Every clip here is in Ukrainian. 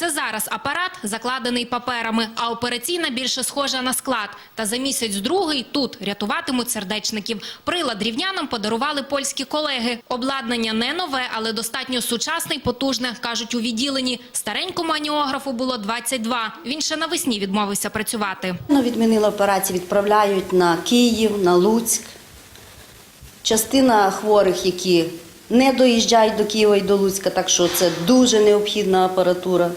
Це зараз апарат закладений паперами, а операційна більше схожа на склад. Та за місяць-другий тут рятуватимуть сердечників. Прилад рівнянам подарували польські колеги. Обладнання не нове, але достатньо сучасне й потужне, кажуть у відділенні. Старенькому аніографу було 22. Він ще навесні відмовився працювати. Ну, відмінили операції, відправляють на Київ, на Луцьк. Частина хворих, які не доїжджають до Києва і до Луцька, так що це дуже необхідна апаратура.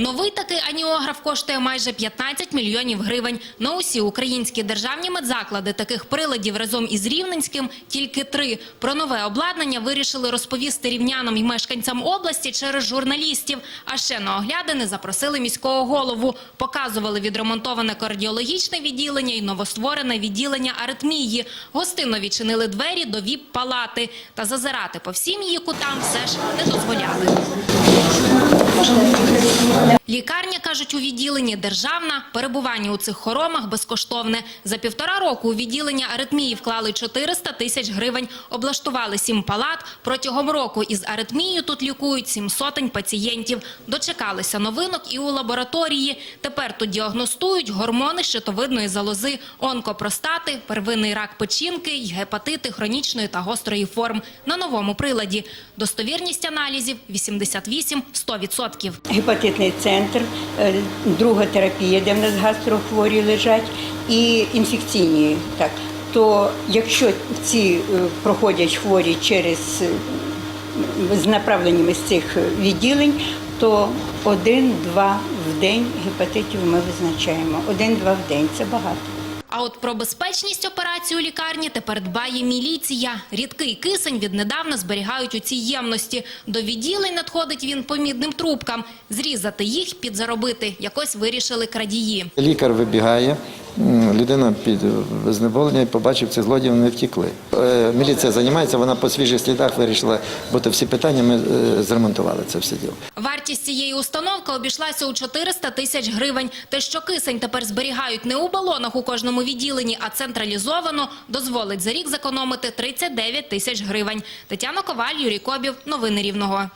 Новий такий аніограф коштує майже 15 мільйонів гривень. На усі українські державні медзаклади таких приладів разом із Рівненським тільки три. Про нове обладнання вирішили розповісти рівнянам і мешканцям області через журналістів. А ще на оглядини запросили міського голову. Показували відремонтоване кардіологічне відділення і новостворене відділення аритмії. Гостинно відчинили двері до ВІП-палати. Та зазирати по всім її кутам все ж не дозволяли. Лікарня, кажуть, у відділенні державна, перебування у цих хоромах безкоштовне. За півтора року у відділення аритмії вклали 400 тисяч гривень, облаштували сім палат. Протягом року із аритмією тут лікують сім сотень пацієнтів. Дочекалися новинок і у лабораторії. Тепер тут діагностують гормони щитовидної залози, онкопростати, первинний рак печінки й гепатити хронічної та гострої форм. На новому приладі. Достовірність аналізів 88-100%. гепатитний центр, е, друга терапія, де в нас гастрохворі лежать, і інфекційні. Так. То якщо ці е, проходять хворі через е, з направленнями з цих відділень, то один-два в день гепатитів ми визначаємо. Один-два в день це багато. А от про безпечність операції у лікарні тепер дбає міліція. Рідкий кисень віднедавна зберігають у цій ємності. До відділень надходить він по мідним трубкам. Зрізати їх, підзаробити. Якось вирішили крадії. Лікар вибігає, людина під знеболення і побачив цих злодіїв, вони втікли. Е, Міліція займається, вона по свіжих слідах вирішила, бо то всі питання ми е, зремонтували це все діло. Вартість цієї установки обійшлася у 400 тисяч гривень. Те, що кисень тепер зберігають не у балонах у кожному відділенні, а централізовано, дозволить за рік зекономити 39 тисяч гривень. Тетяна Коваль, Юрій Кобів. Новини Рівного.